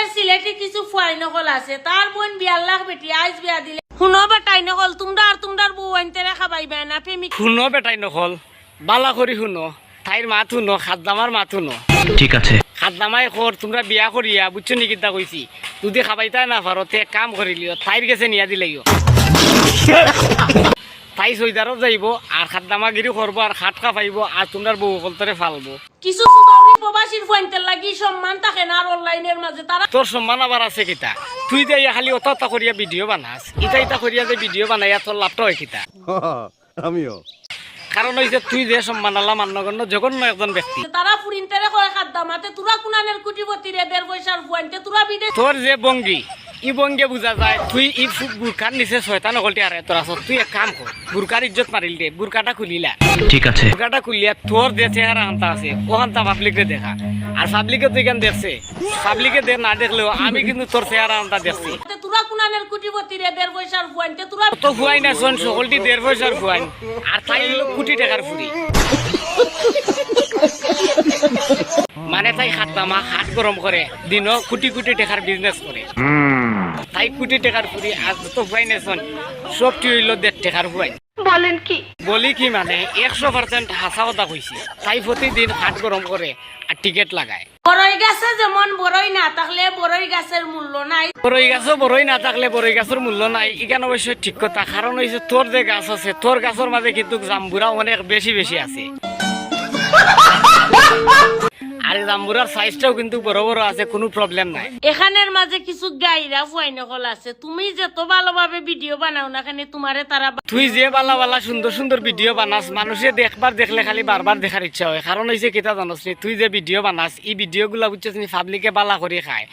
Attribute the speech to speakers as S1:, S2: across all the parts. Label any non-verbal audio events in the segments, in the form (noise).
S1: আমাদের সিলেটে কিছু ফুয়াই নকল আছে। তার বোন বিয়ার লাখ বেটি আইস বিয়া দিলে। শুনো বেটাই নকল তোমরা আর তোমরার বউ আনতে রেখা পাইবে না প্রেমিক।
S2: শুনো বেটাই নকল বালা করি শুনো। তাইর মাত শুনো খাদ্দামার মাত শুনো।
S3: ঠিক আছে।
S2: খাদ্দামাই খর তোমরা বিয়া করিয়া বুঝছ নি কিতা কইছি? যদি খাবাইতা না পারো তে এক কাম করিলিও তাইর গেছে নিয়া দিলাইও। তাই সৈদারও যাইব আর খাদ্দামাগিরি করব আর খাট খাপাইব আর তোমরার বউ কলতরে ফালবো।
S1: কিছু প্রবাসীর লাগি সম্মান থাকে না আর অনলাইনের মাঝে তারা
S2: তোর সম্মান আবার আছে কিতা। তুই যে ইয়া খালি অত অত করিয়া ভিডিও বানাস ইটা ইটা করিয়া যে ভিডিও বানাইয়া তোর লাভটা হয় কিতা। (laughs)
S4: আমিও।
S2: কারণ হইছে তুই যে সম্মান আল্লাহ মান্যগণ্য জঘন্য একজন ব্যক্তি।
S1: তারা ফুরিনতে কয় খাদ্দামাতে তোরা কুনানের কুটিপতি রে দেড় পয়সার ফুয়াইতে তোরা বিদেশ
S2: তোর যে বঙ্গি ই বঙ্গে বুঝা যায় তুই ই বুরকার নিচে ছয়টা নকলটি আরে তোর আছত তুই এক কাম কর বুরকার ইজ্জত মারিল দে বুরকাটা খুলিলা।
S3: ঠিক আছে।
S2: বুরকাটা খুলিয়া তোর যে চেহারা হান্তা আছে ও হান্তা পাবলিকে দেখা। আর পাবলিকে তুই কেন দেখছে? পাবলিকে দে না দেখলেও আমি কিন্তু তোর চেহারা হান্তা দেখছি।
S1: তোরা কুনানের কুটিপতি রে দেড় পয়সার ফুয়াইতে তোরা
S2: তো না শোন সকলটি দেড় পয়সার ফুয়াই আর তাই হলো কোটি টাকার ফুরি। মানে তাই খাতামা হাত গরম করে দিন কোটি কোটি টাকার বিজনেস করে। তাই কোটি টাকার ফুরি আর যত ফুয়াই না শোন সবটি হইল দেড় টাকার ফুয়াই
S1: বলেন কি?
S2: বলি কি মানে একশো পার্সেন্ট হাসা কথা কইছি তাই প্রতিদিন হাত গরম করে আর টিকিট লাগায়।
S1: বড়ই গাছে যেমন বড়ই না থাকলে বড়ই গাছের মূল্য নাই।
S2: বরই গাছও বরই না থাকলে বরই গাছের মূল্য নাই। এখানে অবশ্য ঠিক কথা কারণ হয়েছে তোর যে গাছ আছে তোর গাছের মাঝে কিন্তু জাম্বুরা অনেক বেশি বেশি আছে। আর জাম্বুরার সাইজটাও কিন্তু বড় বড় আছে কোনো প্রবলেম নাই।
S1: এখানের মাঝে কিছু গাইরা ফুয়াই নকল আছে। তুমি যত ভালোভাবে ভিডিও বানাও না খানি তোমারে তারা
S2: তুই যে বালা বালা সুন্দর সুন্দর ভিডিও বানাস মানুষে দেখবার দেখলে খালি বারবার দেখার ইচ্ছা হয়। কারণ হয়েছে কেটা জানাস নি তুই যে ভিডিও বানাস এই ভিডিও গুলা বুঝছিস নি পাবলিকে বালা করে খায়।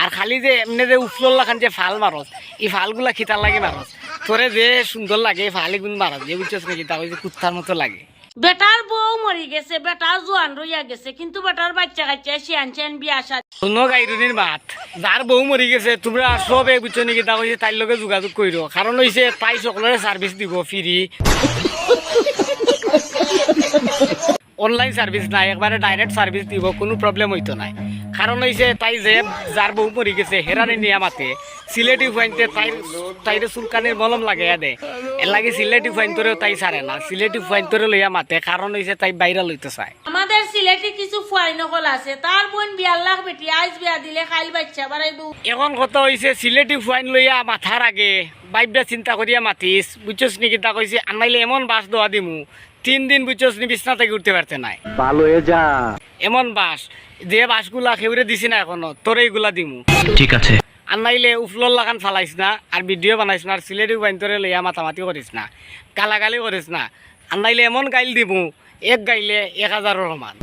S2: আর খালি যে এমনি যে উফলোর লাখান যে ফাল মারস এই ফালগুলা খিতার লাগে মারস। তোরে যে সুন্দর লাগে এই ফালি গুণ মারস। যে বুঝছিস না কিতা? হয়েছে কুত্তার মতো লাগে।
S1: বেটার বউ মরি গেছে, বেটার জোয়ান রইয়া গেছে, কিন্তু বেটার বাচ্চা কাচ্চা শিয়ান শিয়ান বিয়া সা
S2: শুনো গাইরুনির মাত, যার বউ মরি গেছে, তোমরা সবে বুঝছ নাকি তা কইছে তাইর লগে যোগাযোগ কইরো। কারণ হইছে তাই সকলের সার্ভিস দিব ফ্রি অনলাইন সার্ভিস নাই, একবারে ডাইরেক্ট সার্ভিস দিব, কোনো প্রবলেম হইতো নাই। কারণ হইছে তাই যে, যার বউ মরি গেছে, হেরানি নিয়া মাতে। সিলেটি ফাইনতে তাই তাইরে চুলকানির মলম লাগাইয়া দে এর লাগে সিলেটি ফাইনতরেও তাই ছাড়ে না। সিলেটি ফাইনতরে লইয়া মাতে কারণ হইছে তাই বাইরা লইতে চায়।
S1: আমাদের সিলেটে কিছু ফুয়াই নকল আছে তার বোন বিয়ার লাখ বেটি আইস বিয়া দিলে খাইল বাচ্চা বাড়াইব।
S2: এখন কথা হয়েছে সিলেটি ফাইন লইয়া মাথার আগে বাইবটা চিন্তা করিয়া মাতিস বুঝছস নি কিতা কইছে আনাইলে এমন বাস দোয়া দিমু তিন দিন বুঝছস নি বিছনা থেকে উঠতে পারতে নাই।
S4: ভালো হয়ে যা।
S2: এমন বাস যে বাসগুলা খেউরে দিছি না এখনও তোর এইগুলা দিমু।
S3: ঠিক আছে।
S2: আনাইলে উফলর লাগান ফালাইস না, আর ভিডিও বানাইস না, আর সিলেটি বাইন্তরে তোরে লইয়া মাতামাতি করিস না, গালাগালি করিস না। আনাইলে এমন গাইল দিব এক গাইলে এক হাজারের সমান।